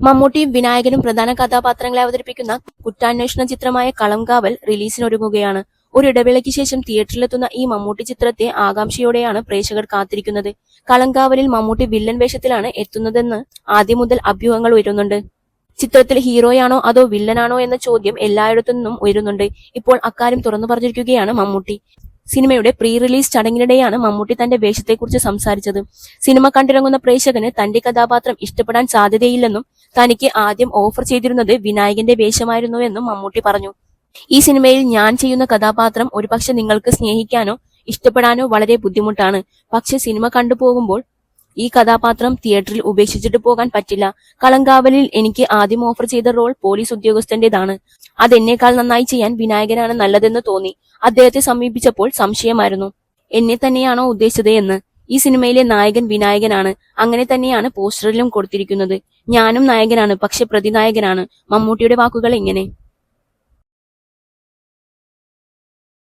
മമ്മൂട്ടിയും വിനായകനും പ്രധാന കഥാപാത്രങ്ങളെ അവതരിപ്പിക്കുന്ന കുറ്റാന്വേഷണ ചിത്രമായ കളംകാവൽ റിലീസിനൊരുങ്ങുകയാണ്. ഒരു ഇടവേളയ്ക്ക് ശേഷം തിയേറ്ററിലെത്തുന്ന ഈ മമ്മൂട്ടി ചിത്രത്തെ ആകാംക്ഷയോടെയാണ് പ്രേക്ഷകർ കാത്തിരിക്കുന്നത്. കളങ്കാവലിൽ മമ്മൂട്ടി വില്ലൻ വേഷത്തിലാണ് എത്തുന്നതെന്ന് ആദ്യം മുതൽ അഭ്യൂഹങ്ങൾ ഉയരുന്നുണ്ട്. ചിത്രത്തിൽ ഹീറോയാണോ അതോ വില്ലനാണോ എന്ന ചോദ്യം എല്ലായിടത്തു നിന്നും ഉയരുന്നുണ്ട്. ഇപ്പോൾ അക്കാര്യം തുറന്നു പറഞ്ഞിരിക്കുകയാണ് മമ്മൂട്ടി. സിനിമയുടെ പ്രീ റിലീസ് ചടങ്ങിനിടെയാണ് മമ്മൂട്ടി തന്റെ വേഷത്തെക്കുറിച്ച് സംസാരിച്ചത്. സിനിമ കണ്ടിറങ്ങുന്ന പ്രേക്ഷകന് തന്റെ കഥാപാത്രം ഇഷ്ടപ്പെടാൻ സാധ്യതയില്ലെന്നും തനിക്ക് ആദ്യം ഓഫർ ചെയ്തിരുന്നത് വിനായകന്റെ വേഷമായിരുന്നുവെന്നും മമ്മൂട്ടി പറഞ്ഞു. ഈ സിനിമയിൽ ഞാൻ ചെയ്യുന്ന കഥാപാത്രം ഒരുപക്ഷെ നിങ്ങൾക്ക് സ്നേഹിക്കാനോ ഇഷ്ടപ്പെടാനോ വളരെ ബുദ്ധിമുട്ടാണ്. പക്ഷെ സിനിമ കണ്ടുപോകുമ്പോൾ ഈ കഥാപാത്രം തിയേറ്ററിൽ ഉപേക്ഷിച്ചിട്ട് പോകാൻ പറ്റില്ല. കളങ്കാവലിൽ എനിക്ക് ആദ്യം ഓഫർ ചെയ്ത റോൾ പോലീസ് ഉദ്യോഗസ്ഥന്റേതാണ്. അതെന്നേക്കാൾ നന്നായി ചെയ്യാൻ വിനായകനാണ് നല്ലതെന്ന് തോന്നി. അദ്ദേഹത്തെ സമീപിച്ചപ്പോൾ സംശയമായിരുന്നു. എന്നെ തന്നെയാണോ ഉദ്ദേശിച്ചത് എന്ന്. ഈ സിനിമയിലെ നായകൻ വിനായകനാണ്. അങ്ങനെ തന്നെയാണ് പോസ്റ്ററിലും കൊടുത്തിരിക്കുന്നത്. ഞാനും നായകനാണ് പക്ഷെ പ്രതിനായകനാണ്. മമ്മൂട്ടിയുടെ വാക്കുകൾ ഇങ്ങനെ.